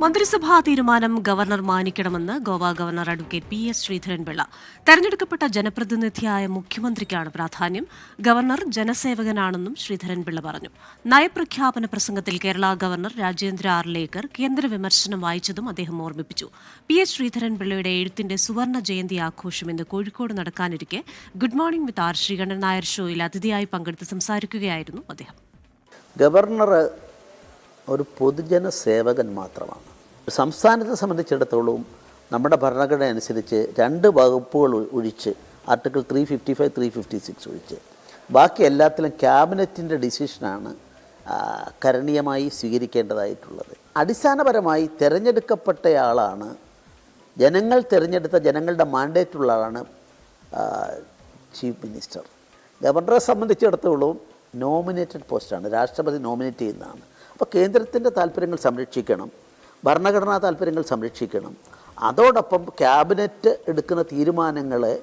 മന്ത്രിസഭാ തീരുമാനം governor മാനിക്കണമെന്ന് Goa governor advocate P S Sreedharan Pillai. തെരഞ്ഞെടുക്കപ്പെട്ട ജനപ്രതിനിധിയായ മുഖ്യമന്ത്രിക്കാണ് പ്രാധാന്യം. ഗവർണർ ജനസേവകനാണെന്നും ശ്രീധരൻപിള്ള പറഞ്ഞു. നയപ്രഖ്യാപന പ്രസംഗത്തിൽ കേരള ഗവർണർ രാജേന്ദ്ര ആർലേക്കർ കേന്ദ്ര വിമർശനം വായിച്ചതും അദ്ദേഹം ഓർമ്മിപ്പിച്ചു. പി എസ് ശ്രീധരൻപിള്ളയുടെ എഴുത്തിന്റെ സുവർണ ജയന്തി ആഘോഷം ഇന്ന് Kozhikode നടക്കാനിരിക്കെ. Good morning with R Sreekandan Nair ഷോയിൽ അതിഥിയായി പങ്കെടുത്ത് സംസാരിക്കുകയായിരുന്നു അദ്ദേഹം. ഗവർണർ ഒരു പൊതുജന സേവകൻ മാത്രമാണ്. സംസ്ഥാനത്തെ സംബന്ധിച്ചിടത്തോളം നമ്മുടെ ഭരണഘടന അനുസരിച്ച് രണ്ട് വകുപ്പുകൾ ഒഴിച്ച് article three fifty five three fifty six ഒഴിച്ച്. ബാക്കി എല്ലാത്തിലും ക്യാബിനറ്റിന്റെ ഡിസിഷനാണ് കരണീയമായി സ്വീകരിക്കേണ്ടതായിട്ടുള്ളത്. അടിസ്ഥാനപരമായി തിരഞ്ഞെടുക്കപ്പെട്ടയാളാണ് ജനങ്ങൾ തിരഞ്ഞെടുത്ത ജനങ്ങളുടെ മാൻഡേറ്റുള്ള ആളാണ് ചീഫ് മിനിസ്റ്റർ. ഗവർണറെ സംബന്ധിച്ചിടത്തോളം നോമിനേറ്റഡ് പോസ്റ്റാണ് രാഷ്ട്രപതി നോമിനേറ്റ് ചെയ്യുന്നതാണ്. അപ്പോൾ കേന്ദ്രത്തിന്റെ താല്പര്യങ്ങൾ സംരക്ഷിക്കണം ഭരണഘടനാ താല്പര്യങ്ങൾ സംരക്ഷിക്കണം. അതോടൊപ്പം ക്യാബിനറ്റ് എടുക്കുന്ന തീരുമാനങ്ങളെ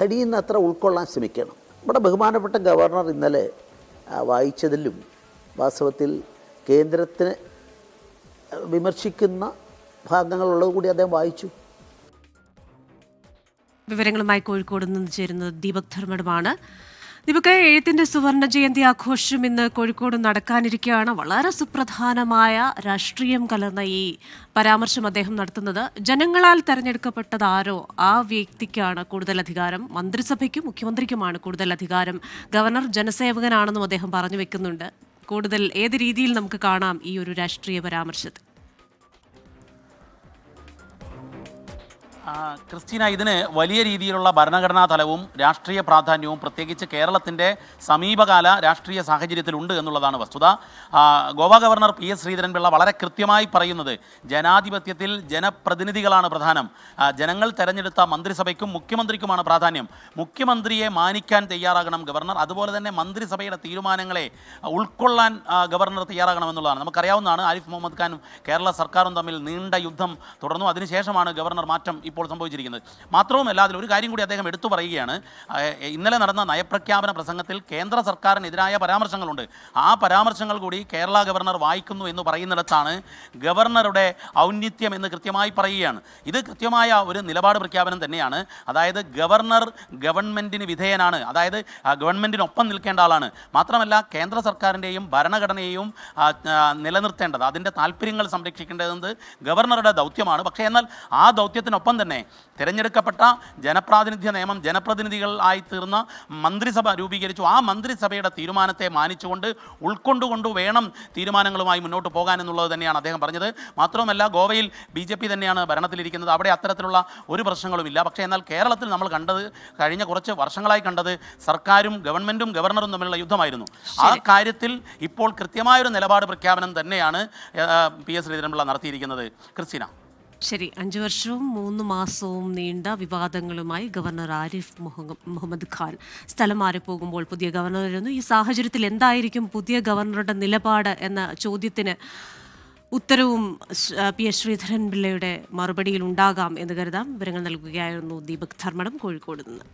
കഴിയുന്നത്ര ഉൾക്കൊള്ളാൻ ശ്രമിക്കണം. നമ്മുടെ ബഹുമാനപ്പെട്ട ഗവർണർ ഇന്നലെ വായിച്ചതിലും വാസ്തവത്തിൽ കേന്ദ്രത്തിന് വിമർശിക്കുന്ന ഭാഗങ്ങളുള്ളത് കൂടി അദ്ദേഹം വായിച്ചു. വിവരങ്ങളുമായി കോഴിക്കോട് നിന്ന് ചേരുന്നത് ദീപക് ധർമ്മടമാണ് ദീപക് എഴുത്തിന്റെ സുവർണ ജയന്തി ആഘോഷം ഇന്ന് കോഴിക്കോട് നടക്കാനിരിക്കുകയാണ് വളരെ സുപ്രധാനമായ രാഷ്ട്രീയം കലർന്ന ഈ പരാമർശം അദ്ദേഹം നടത്തുന്നത്. ജനങ്ങളാൽ തെരഞ്ഞെടുക്കപ്പെട്ടത് ആരോ? ആ വ്യക്തിക്കാണ് കൂടുതൽ അധികാരം. മന്ത്രിസഭയ്ക്കും മുഖ്യമന്ത്രിക്കുമാണ് കൂടുതൽ അധികാരം. ഗവർണർ ജനസേവകനാണെന്നും അദ്ദേഹം പറഞ്ഞു വെക്കുന്നുണ്ട്. കൂടുതൽ ഏത് രീതിയിൽ നമുക്ക് കാണാം ഈ ഒരു രാഷ്ട്രീയ പരാമർശത്തെ ക്രിസ്റ്റീന ഇതിന് വലിയ രീതിയിലുള്ള ഭരണഘടനാ തലവും രാഷ്ട്രീയ പ്രാധാന്യവും പ്രത്യേകിച്ച് കേരളത്തിന്റെ സമീപകാല രാഷ്ട്രീയ സാഹചര്യത്തിലുണ്ട് എന്നുള്ളതാണ് വസ്തുത. Goa governor P S Sreedharan Pillai വളരെ കൃത്യമായി പറയുന്നത് ജനാധിപത്യത്തിൽ ജനപ്രതിനിധികളാണ് പ്രധാനം. ജനങ്ങൾ തെരഞ്ഞെടുത്ത മന്ത്രിസഭയ്ക്കും മുഖ്യമന്ത്രിക്കുമാണ് പ്രാധാന്യം. മുഖ്യമന്ത്രിയെ മാനിക്കാൻ തയ്യാറാകണം ഗവർണർ. അതുപോലെ തന്നെ മന്ത്രിസഭയുടെ തീരുമാനങ്ങളെ ഉൾക്കൊള്ളാൻ ഗവർണർ തയ്യാറാകണമെന്നുള്ളതാണ്. നമുക്കറിയാവുന്നതാണ് ആരിഫ് മുഹമ്മദ് ഖാനും കേരള സർക്കാരും തമ്മിൽ നീണ്ട യുദ്ധം തുടർന്നു. അതിനുശേഷമാണ് ഗവർണർ മാറ്റം ഇപ്പോൾ സംഭവിച്ചിരിക്കുന്നത്. മാത്രവുമല്ല അതിൽ ഒരു കാര്യം കൂടി അദ്ദേഹം എടുത്തു പറയുകയാണ്. ഇന്നലെ നടന്ന നയപ്രഖ്യാപന പ്രസംഗത്തിൽ കേന്ദ്ര സർക്കാരിനെതിരായ പരാമർശങ്ങളുണ്ട്. ആ പരാമർശങ്ങൾ കൂടി കേരള ഗവർണർ വായിക്കുന്നു എന്ന് പറയുന്നിടത്താണ് ഗവർണറുടെ ഔന്നിത്യം എന്ന് കൃത്യമായി പറയുകയാണ്. ഇത് കൃത്യമായ ഒരു നിലപാട് പ്രഖ്യാപനം തന്നെയാണ്. അതായത് ഗവർണർ ഗവൺമെന്റിന് വിധേയനാണ്. അതായത് ഗവൺമെന്റിനൊപ്പം നിൽക്കേണ്ട ആളാണ്. മാത്രമല്ല കേന്ദ്ര സർക്കാരിന്റെയും ഭരണഘടനയെയും നിലനിർത്തേണ്ടത് അതിന്റെ താല്പര്യങ്ങൾ സംരക്ഷിക്കേണ്ടത് ഗവർണറുടെ ദൗത്യമാണ്. പക്ഷേ എന്നാൽ ആ ദൗത്യത്തിനൊപ്പം തന്നെ. തിരഞ്ഞെടുക്കപ്പെട്ട ജനപ്രാതിനിധ്യ നിയമം ജനപ്രതിനിധികൾ ആയി തീർന്ന മന്ത്രിസഭ രൂപീകരിച്ചു. ആ മന്ത്രിസഭയുടെ തീരുമാനത്തെ മാനിച്ചുകൊണ്ട് ഉൾക്കൊണ്ടുകൊണ്ട് വേണം തീരുമാനങ്ങളുമായി മുന്നോട്ട് പോകാൻ എന്നുള്ളത് തന്നെയാണ് അദ്ദേഹം പറഞ്ഞത്. മാത്രവുമല്ല ഗോവയിൽ ബി ജെ പി തന്നെയാണ് ഭരണത്തിലിരിക്കുന്നത്. അവിടെ അത്തരത്തിലുള്ള ഒരു പ്രശ്നങ്ങളുമില്ല പക്ഷേ എന്നാൽ കേരളത്തിൽ നമ്മൾ കണ്ടത് കഴിഞ്ഞ കുറച്ച് വർഷങ്ങളായി കണ്ടത് സർക്കാരും ഗവൺമെന്റും ഗവർണറും തമ്മിലുള്ള യുദ്ധമായിരുന്നു. ആ കാര്യത്തിൽ ഇപ്പോൾ കൃത്യമായൊരു നിലപാട് പ്രഖ്യാപനം തന്നെയാണ് പി എസ് ശ്രീധരൻപിള്ള നടത്തിയിരിക്കുന്നത്. ക്രിസ്റ്റീന. ശരി അഞ്ചു വർഷവും മൂന്ന് മാസവും നീണ്ട വിവാദങ്ങളുമായി ഗവർണർ ആരിഫ് മുഹമ്മദ് ഖാൻ സ്ഥലം മാറി പോകുമ്പോൾ പുതിയ വരുന്നു. ഈ സാഹചര്യത്തിൽ എന്തായിരിക്കും പുതിയ ഗവർണറുടെ നിലപാട് എന്ന ചോദ്യത്തിന് ഉത്തരവും പി എസ് ശ്രീധരൻ പിള്ളയുടെ മറുപടിയിൽ ഉണ്ടാകാം എന്ന് കരുതാം. വിവരങ്ങൾ നൽകുകയായിരുന്നു ദീപക് ധർമ്മടം കോഴിക്കോട് നിന്ന്.